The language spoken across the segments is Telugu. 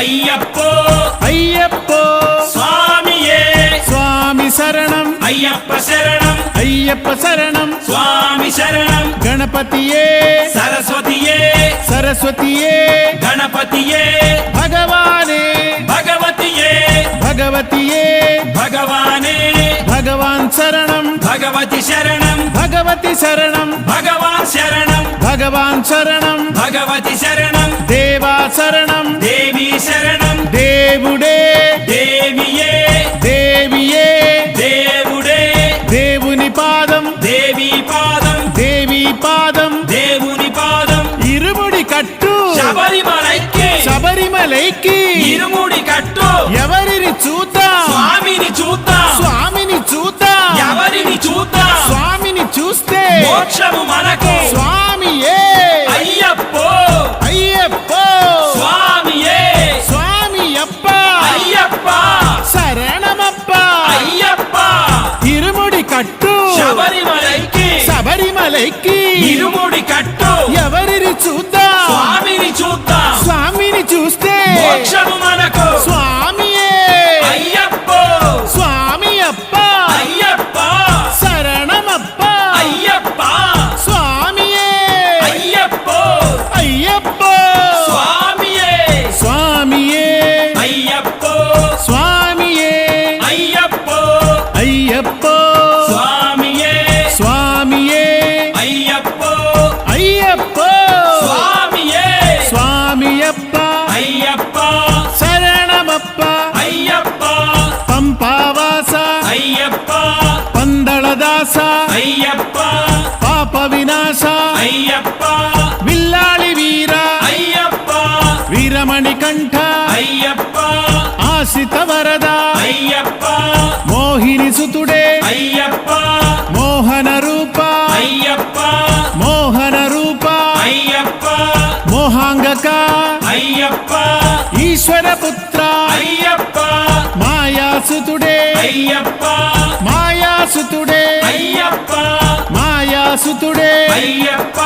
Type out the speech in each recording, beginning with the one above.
అయ్యప్పో అయ్యప్పో స్వామియే స్వామి శరణం అయ్యప్ప శరణం అయ్యప్ప శరణం స్వామి శరణం గణపతియే సరస్వతియే సరస్వతియే గణపతియే భగవానే భగవతియే భగవతియే భగవానే భగవాన్ శరణం భగవతి శరణం భగవతి శరణం భగవాన్ శరణం భగవాన్ శరణం భగవతి శరణం దేవా శరణం దేవి శరణం. దేవుడే. దేవియే. దేవియే. దేవుడే. దేవుని పాదం. దేవి పాదం. దేవి పాదం. దేవుని పాదం. ఇరుముడి కట్టు. శబరిమలైకి శబరిమలైకి ఇరుముడి కట్టు. ఎవరిని చూద్దాం స్వామిని చూద్దాం స్వామిని చూద్దాం ఎవరిని చూద్దాం స్వామిని చూస్తే. మోక్షము మనకు. స్వామియే శబరిమలైకి శబరిమలైకి ఇరుముడి కట్టు. ఎవరిని చూద్దాం? స్వామిని చూద్దాం. పందళదాస అయ్యప్ప పాప వినాశ అయ్యప్ప విల్లాళి వీర అయ్యప్ప వీరమణి కంఠ అయ్యప్ప ఆశ్రిత వరద అయ్యప్ప మోహిని సుతుడే అయ్యప్ప మోహన రూప అయ్యప్ప మోహన రూప అయ్యప్ప మోహాంగక అయ్యప్ప ఈశ్వర పుత్ర మాయాసుతుడే. అయ్యప్ప. మాయాసుతుడే. అయ్యప్ప. మాయాసుతుడే. అయ్యప్ప.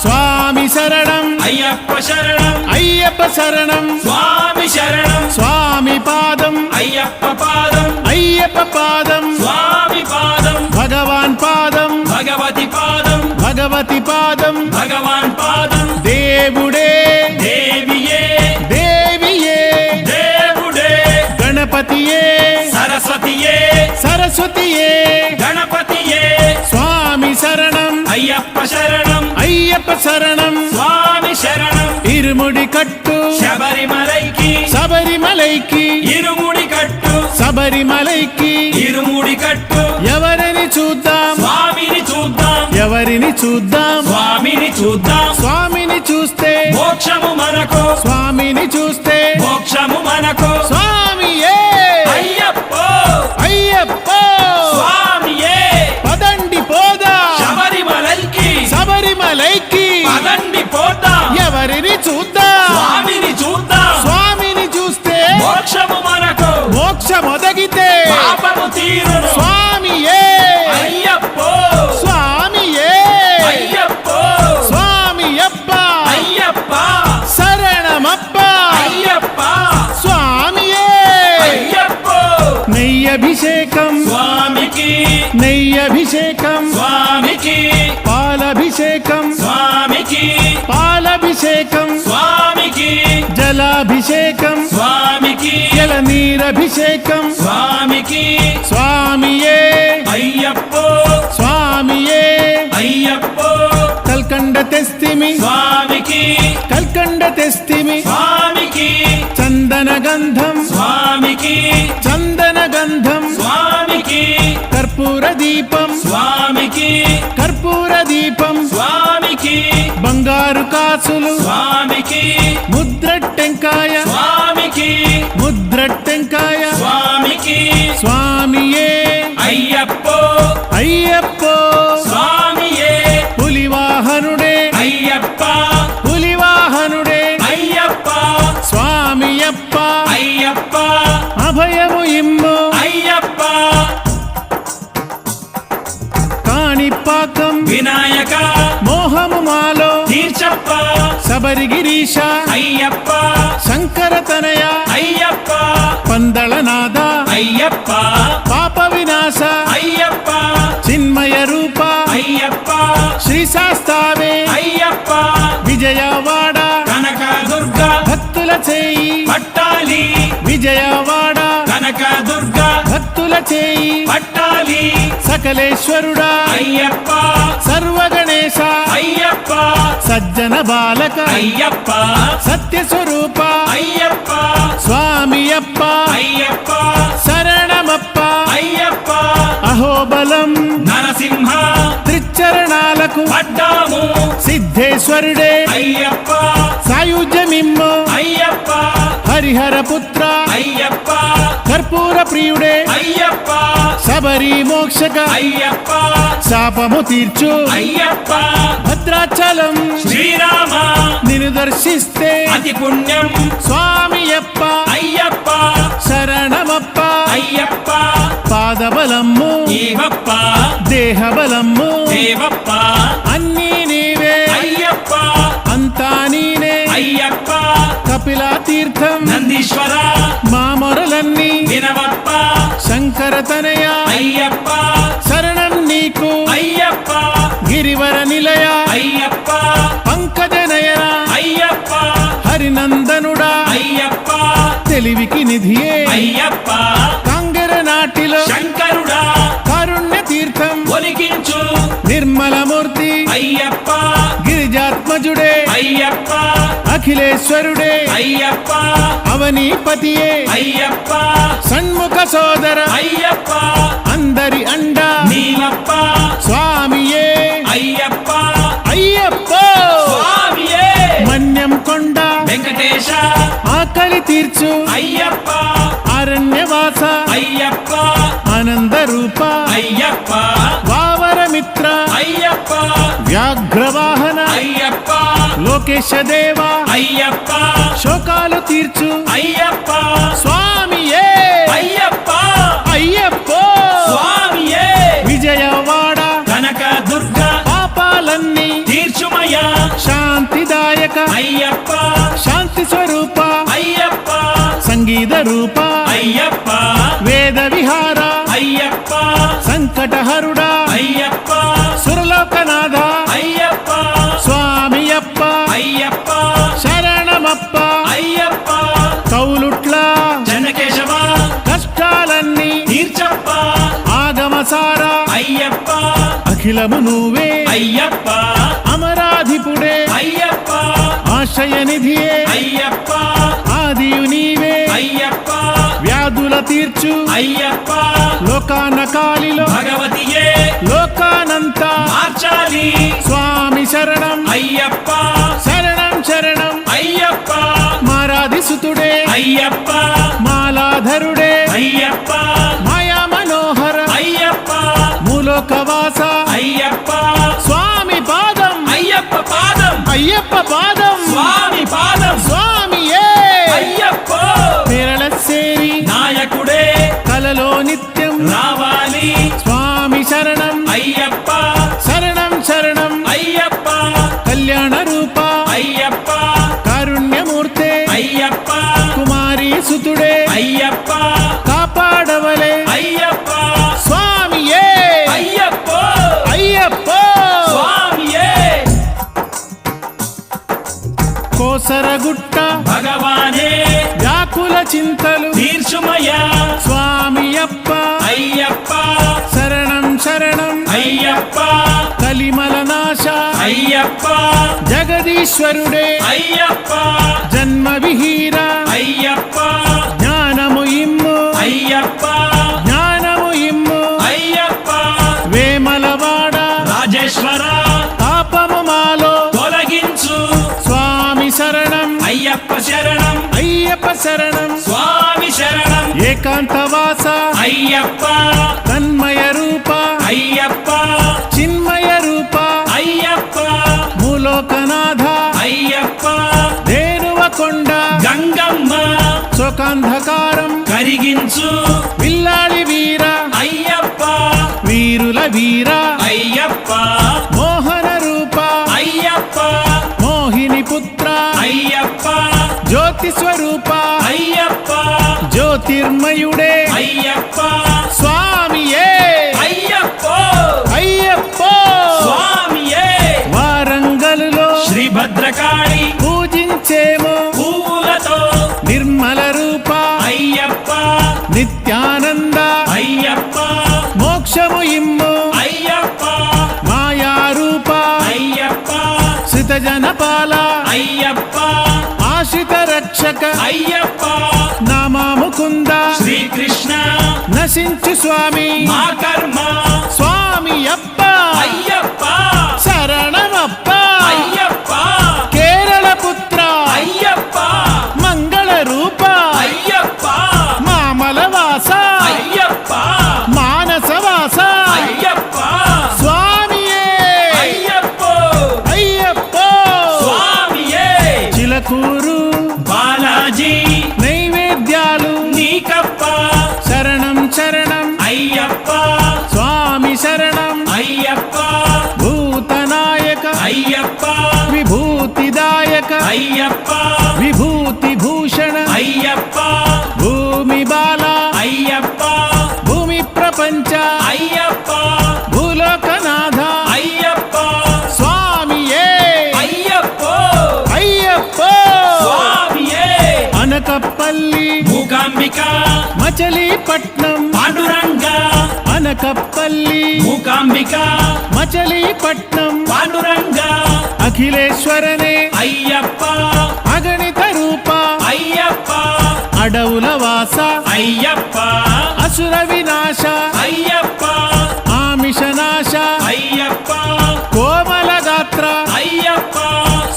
స్వామి శరణం. అయ్యప్ప శరణం. అయ్యప్ప శరణం. స్వామి శరణం. స్వామి పాదం. అయ్యప్ప పాదం. అయ్యప్ప పాదం. స్వామి పాదం. భగవాన్ పాదం. భగవతి పాదం. భగవతి పాదం. భగవాన్ పాదం. దేవుడే. దేవియే. దేవియే. దేవుడే. గణపతియే. సరస్వతియే. గణపతియే. స్వామి శరణం. అయ్యప్ప శరణం. అయ్యప్ప శరణం. స్వామి శరణం. ఇరుముడి కట్టు. శబరిమలైకి. శబరిమలైకి. ఇరుముడి కట్టు. శబరిమలైకి. ఇరుముడి కట్టు. ఎవరిని చూద్దాం? స్వామిని చూద్దాం. ఎవరిని చూద్దాం? స్వామిని చూద్దాం. స్వామిని చూస్తే. మోక్షము మనకు. స్వామిని చూస్తే. మోక్షము మనకు. స్వామియే పాపము జలనీరభిషేకం స్వామికి. స్వామియే. అయ్యప్పో. స్వామియే. అయ్యప్పో. కల్కండ తెస్తిమి. స్వామికి. కల్కండ తెస్తిమి. స్వామికి. చందన గంధం. స్వామికి. చందన గంధం. కర్పూర దీపం స్వామికి. కర్పూర దీపం స్వామికి. బంగారు కాసులు. స్వామికి. ముద్రట్టెంకాయ. స్వామికి. ముద్రట్టెంకాయ. స్వామికి. స్వామియే. అయ్యప్పో. అయ్యప్పో. వినాయక మోహము మాలో తీర్చప్ప శబరిగిరీశ అయ్యప్ప శంకర తనయ అయ్యప్ప పందళనాథ అయ్యప్ప పాప వినాశ అయ్యప్ప చిన్మయ రూప అయ్యప్ప శ్రీ శాస్తావే అయ్యప్ప విజయవాడ. కనక దుర్గ భక్తుల చేయి. పట్టాలి. విజయవాడ. కనక దుర్గ భక్తుల చేయి. పట్టాలి. సకలేశ్వరుడా. అయ్యప్ప. సర్వగణేశ. అయ్యప్ప. సజ్జన బాలక. అయ్యప్ప. సత్య స్వరూప అయ్యప్ప. స్వామియప్ప. త్రిచరణాలకు పడ్డాము. సిద్ధేశ్వరుడే. అయ్యప్ప. సాయుధ్యమిమ్ము అయ్యప్ప. హరిహర పుత్ర. అయ్యప్ప. కర్పూర ప్రియుడే. అయ్యప్ప. శబరి మోక్షక. అయ్యప్ప. శాపము తీర్చు. అయ్యప్ప. భద్రాచలం. శ్రీరామ. నిన్ను దర్శిస్తే. అతి పుణ్యం. స్వామియప్ప. అయ్యప్ప. శరణమప్ప. అయ్యప్ప. పాదబలమ్ము ఈవప్ప దేవప్ప అన్నీ నీవే. అయ్యప్ప. అంతా నీనే అయ్యప్ప. కపిలా తీర్థం. నందీశ్వర. మా మొరలన్నీ వినవప్ప. శంకర తనయ. అయ్యప్ప. శరణం నీకు. అయ్యప్ప. గిరివర నిలయ. అయ్యప్ప. పంకజ నయన అయ్యప్ప. హరినందనుడా. అయ్యప్ప. తెలివికి నిధియే. అయ్యప్ప. కాంగర నాటిలో. శంకరుడా. నిర్మలమూర్తి అయ్యప్ప గిరిజాత్మజుడే అయ్యప్ప అఖిలేశ్వరుడే అయ్యప్ప అవనీపతియే అయ్యప్ప సన్ముఖ సోదర అయ్యప్ప అందరి అండ నీలప్ప స్వామియే అయ్యప్ప అయ్యప్ప స్వామియే మన్యం కొండ వెంకటేశ ఆకలి తీర్చు అయ్యప్ప అరణ్యవాస అయ్యప్ప ఆనంద రూప అయ్యప్ప వావరమిత్ర అయ్యప్ప వ్యాఘ్రవాహన. అయ్యప్ప. లోకేశ దేవ అయ్యప్ప. శోకాలు తీర్చు. అయ్యప్ప. స్వామియే. అయ్యప్ప. అయ్యప్ప. స్వామియే. విజయవాడ. కనక దుర్గ. పాపాలన్నీ తీర్చుమయ శాంతిదాయక. అయ్యప్ప. శాంతి సంగీత రూప అయ్యప్ప వేద విహార అయ్యప్ప సంకటహరుడా అయ్యప్ప సురలోకనాథ అయ్యప్ప స్వామియప్ప అయ్యప్ప శరణమప్ప అయ్యప్ప కౌలుట్ల జనకేశవ కష్టాలన్నీ తీర్చప్ప ఆగమసార అయ్యప్ప అఖిలము నువ్వే అయ్యప్ప అమరాధిపుడే అయ్యప్ప ఆశయ నిధియే అయ్యప్ప ఆదియు నీవే వ్యాధుల తీర్చు. అయ్యప్ప. లోకాన కాలిలో భగవతియే. లోకానంత. మార్చాలి. స్వామి శరణం. అయ్యప్ప. శరణం శరణం. అయ్యప్ప. మారాది సుతుడే. అయ్యప్ప. మాలాధరుడే. అయ్యప్ప. మాయా మనోహర. అయ్యప్ప. మూలోకవాస. అయ్యప్ప. స్వామి పాదం. అయ్యప్ప పాదం. అయ్యప్ప పాదం. స్వామి పాదం. స్వామియే. అయ్యప్ప. స్వామి శరణం అయ్యప్ప. జగదీశ్వరుడే. అయ్యప్ప. జన్మ విహీర అయ్యప్ప. జ్ఞానము ఇమ్ము. అయ్యప్ప. జ్ఞానము ఇమ్ము. అయ్యప్ప. వేమలవాడ. రాజేశ్వర. పాపము మాలో. తొలగించు. స్వామి శరణం. అయ్యప్ప శరణం. అయ్యప్ప శరణం. స్వామి శరణం. ఏకాంతవాస. అయ్యప్ప. తన్మయ రూప. అయ్యప్ప. అయ్యప్ప ధేనువకొండ గంగమ్మ శోకాంధకారం కరిగించు. విల్లాళి వీర అయ్యప్ప వీరుల వీర అయ్యప్ప మోహన రూప అయ్యప్ప మోహిని పుత్ర అయ్యప్ప జ్యోతి స్వరూప అయ్యప్ప జ్యోతిర్మయుడే. భద్రకాళి పూజించేమో పువ్వులతో నిర్మల రూప అయ్యప్ప నిత్యానంద అయ్యప్ప మోక్షము ఇమ్ము అయ్యప్ప మాయా రూప అయ్యప్ప శ్రిత జనపాల అయ్యప్ప ఆశ్రిత రక్షక అయ్యప్ప నామాముకుంద శ్రీకృష్ణ నశించు స్వామి మా కర్మ స్వామి అప్ప అయ్యప్ప శరణమప్ప అయ్యప్ప అయ్యప్ప. విభూతి భూషణ. అయ్యప్ప. భూమి బాల. అయ్యప్ప. భూమి ప్రపంచ. అయ్యప్ప. భూలోకనాథ. అయ్యప్ప. స్వామియే అయ్యప్ప. అయ్యప్ప. స్వామియే అనకప్పల్లి మూకాంబిక మచలీపట్నం. పాండురంగ. అనకప్పల్లి మూకాంబిక మచలీపట్నం. పాండురంగ. అఖిలేశ్వరనే. అయ్యప్ప. అగణిత రూప. అయ్యప్ప. అడవుల వాస. అయ్యప్ప. అసుర వినాశ. అయ్యప్ప. ఆమిష నాశ. అయ్యప్ప. కోమల గాత్ర. అయ్యప్ప.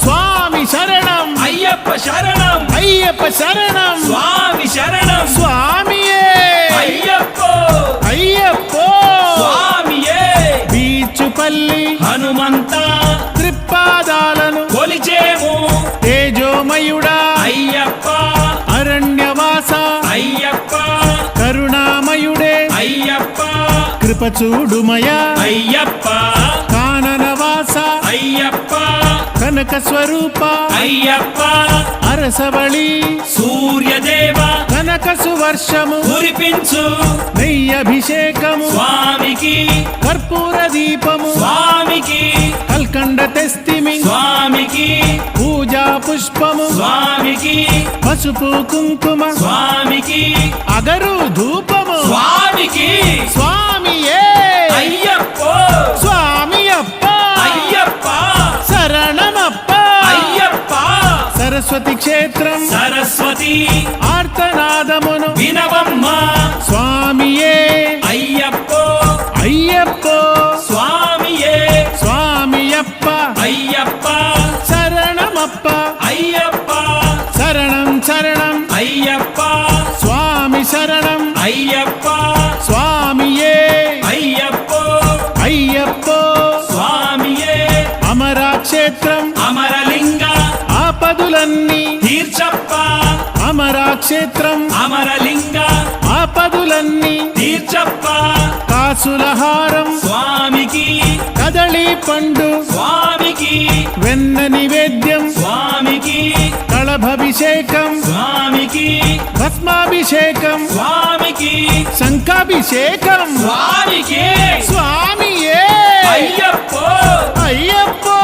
స్వామి శరణం. అయ్యప్ప శరణం. అయ్యప్ప శరణం. స్వామి శరణం. స్వామియే. అయ్యప్ప. అయ్యప్ప. స్వామియే. బీచుపల్లి. హనుమంత. తేజోమయుడా అయ్యప్ప. అరణ్యవాస. అయ్యప్ప. కరుణామయుడే. అయ్యప్ప. కృపచూడుమయ. అయ్యప్ప. కాననవాస. అయ్యప్ప. కనక స్వరూప అయ్యప్ప. అరసవళి. సూర్యదేవ. కనక సువర్షము కురిపించు. నెయ్యభిషేకము. స్వామికి. కర్పూర దీపము స్వామికి. కల్కండ తెస్తిమి స్వామికి. పూజా పుష్పము. స్వామికి. పసుపు కుంకుమ. స్వామికి. అగరు ధూపము. స్వామికి. స్వామియే అయ్యప్ప. స్వామి అప్ప. అయ్యప్ప. శరణమప్ప. అయ్యప్ప. సరస్వతి క్షేత్రం. సరస్వతి. ఆర్తనాదమును. వినవమ్మ. అమరాక్షేత్రం అమరలింగ. ఆపదులన్నీ. తీర్చప్ప. అమరాక్షేత్రం. అమరలింగ. ఆపదులన్నీ. తీర్చప్ప. కాసులహారం స్వామికి. కదళి పండు. స్వామికి. వెన్న నివేద్యం. స్వామికి. కళభాభిషేకం స్వామికి. భస్మాభిషేకం. స్వామికి. శంఖాభిషేకం. స్వామికి. స్వామియే. అయ్యప్ప. అయ్యప్ప.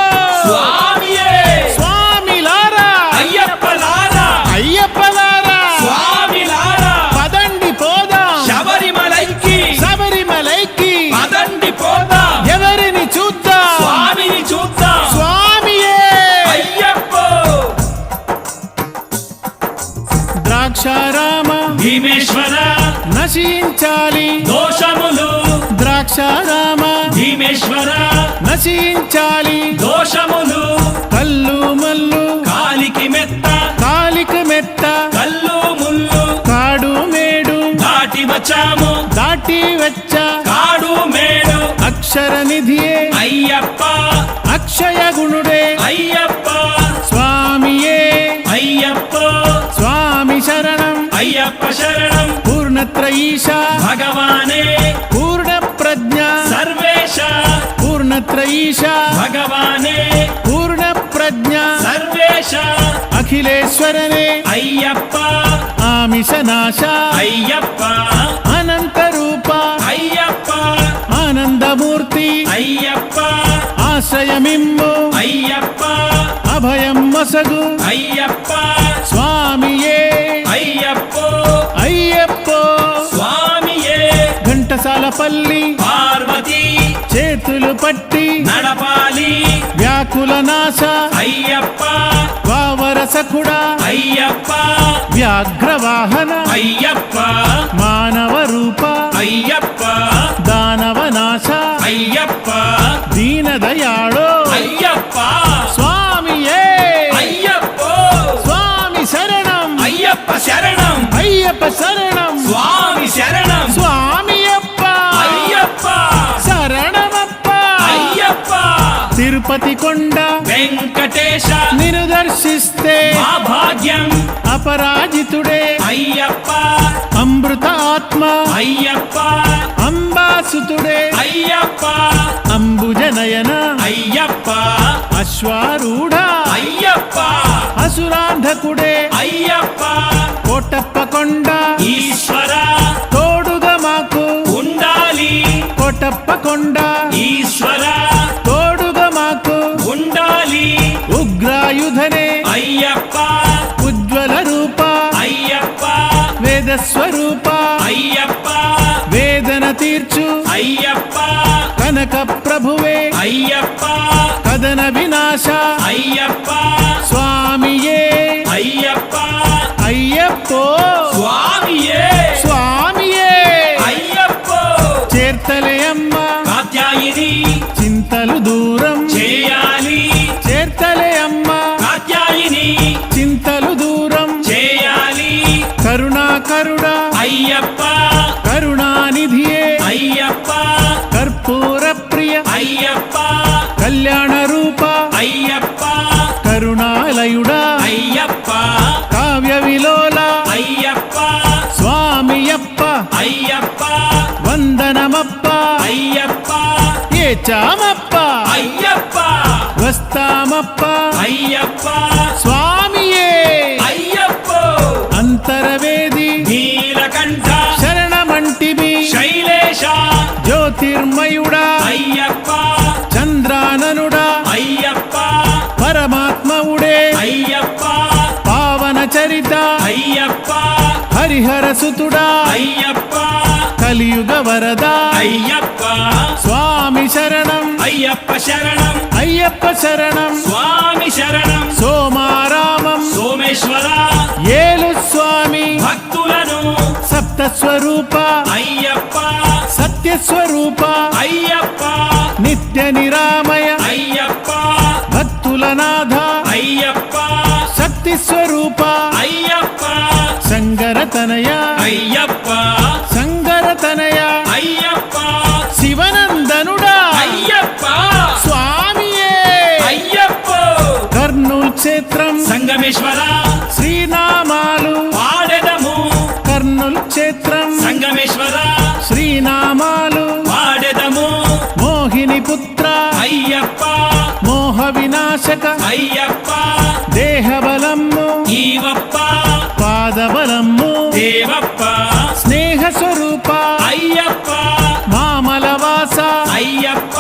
ద్రాక్షారామ భీమేశ్వర. నశించాలి. దోషములు. ద్రాక్షారామ భీమేశ్వర నశించాలి. దోషములు. కల్లు మల్లు. కాలికి మెత్త. కాలిక మెత్త. కల్లు ముల్లు కాడు మేడు. దాటి వచ్చాము. దాటి వచ్చ. కాడు మేడు. అక్షర నిధియే అయ్యప్ప. అక్షయ గుణుడే. అయ్యప్ప. స్వామియే. అయ్యప్ప. స్వామి శరణం. అయ్యప్ప శరణం. పూర్ణత్రయీశ. భగవానే. పూర్ణ ప్రజ్ఞ సర్వేశ భగవానే. పూర్ణ ప్ర ప్రజ్ఞ. సర్వేశ. అఖిలేశ్వరనే. అయ్యప్ప. ఆమిషనాశ అయ్యప్ప. అనంత రూప. అయ్యప్ప. ఆనందమూర్తి. అయ్యప్ప. ఆశ్రయమిమ్ము. అయ్యప్ప. అభయం మసగు అయ్యప్ప. స్వామియే. అయ్యప్పో. అయ్యప్పో. ఘంటసాలపల్లి పార్వతి చేతులు పట్టి నడపాలి. వ్యాకుల నాశ అయ్యప్ప వావరసకుడా అయ్యప్ప వ్యాఘ్రవాహన అయ్యప్ప మానవ రూప అయ్యప్ప దానవ నాశ అయ్యప్ప దీనదయాళో అయ్యప్ప స్వామియే అయ్యప్పో స్వామి శరణం అయ్యప్ప శరణం అయ్యప్ప శరణం స్వామి శరణం. తిరుపతి కొండ వెంకటేశ నిన్ను దర్శిస్తే మా భాగ్యం. అపరాజితుడే అయ్యప్ప. అమృత ఆత్మ అయ్యప్ప. అంబాసుతుడే అయ్యప్ప. అంబుజనయన అయ్యప్ప. అశ్వారూఢ అయ్యప్ప. అసురాంధకుడే అయ్యప్ప. కోటప్ప కొండ ఈశ్వర. తోడుగా మాకు ఉండాలి. కోటప్ప కొండ అయ్యప్ప. ఉజ్వల రూప. అయ్యప్ప. వేద స్వరూప అయ్యప్ప. వేదన తీర్చు. అయ్యప్ప. కనక ప్రభువే. అయ్యప్ప. కదన వినాశ. అయ్యప్ప. స్వామియే. అయ్యప్ప. అయ్యప్పో. స్వామియే కరుణా కరుణ అయ్యప్ప కరుణానిధియే అయ్యప్ప కర్పూర ప్రియ అయ్యప్ప కళ్యాణ రూప అయ్యప్ప కరుణాలయుడా అయ్యప్ప కావ్య విలోల అయ్యప్ప స్వామియప్ప అయ్యప్ప వందనమప్ప అయ్యప్ప ఏ చామప్ప అయ్యప్ప హరిహర సుతుడా. అయ్యప్ప. కలియుగ వరదా. అయ్యప్ప. స్వామి శరణం. అయ్యప్ప శరణం. అయ్యప్ప శరణం. స్వామి శరణం. సోమారామం. సోమేశ్వర. ఏలు స్వామి. భక్తులను. సప్త స్వరూప అయ్యప్ప. సత్యస్వరూప. సంగరతనయ అయ్యప్ప. సంగరతనయ అయ్యప్ప. శివనందనుడా. అయ్యప్ప. స్వామియే. అయ్యప్ప. కర్నూల్ క్షేత్రం. సంగమేశ్వర. శ్రీనామాలు. పాడెదము కర్నూల్ క్షేత్రం. సంగమేశ్వర. శ్రీనామాలు. పాడెదము మోహిని పుత్ర అయ్యప్ప. మోహ వినాశక. అయ్యప్ప. దేవప్ప. స్నేహ స్వరూప అయ్యప్ప. మామలవాస. అయ్యప్ప.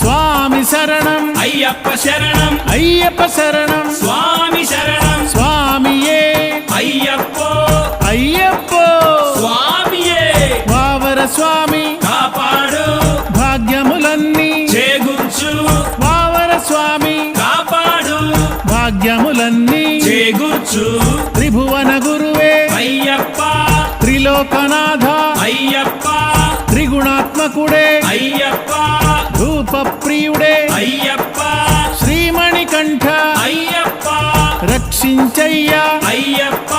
స్వామి శరణం. అయ్యప్ప శరణం. అయ్యప్ప శరణం. స్వామి శరణం. స్వామియే. అయ్యప్ప. అయ్యప్పో. స్వామియే. వావర స్వామి. కాపాడు. భాగ్యములన్నీ. చేకూర్చు. వావర స్వామి. కాపాడు. భాగ్యములన్నీ. చేకూర్చు. త్రిలోకనాథ అయ్యప్ప. త్రిగుణాత్మకుడే. అయ్యప్ప. రూప ప్రియుడే అయ్యప్ప. శ్రీమణికంఠ. అయ్యప్ప. రక్షించయ్యా. అయ్యప్ప.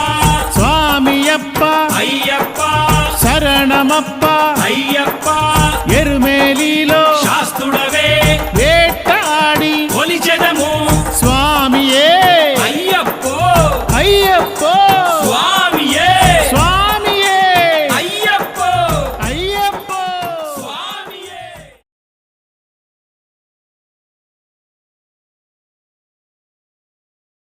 స్వామియప్ప. అయ్యప్ప. శరణమప్ప. అయ్యప్ప.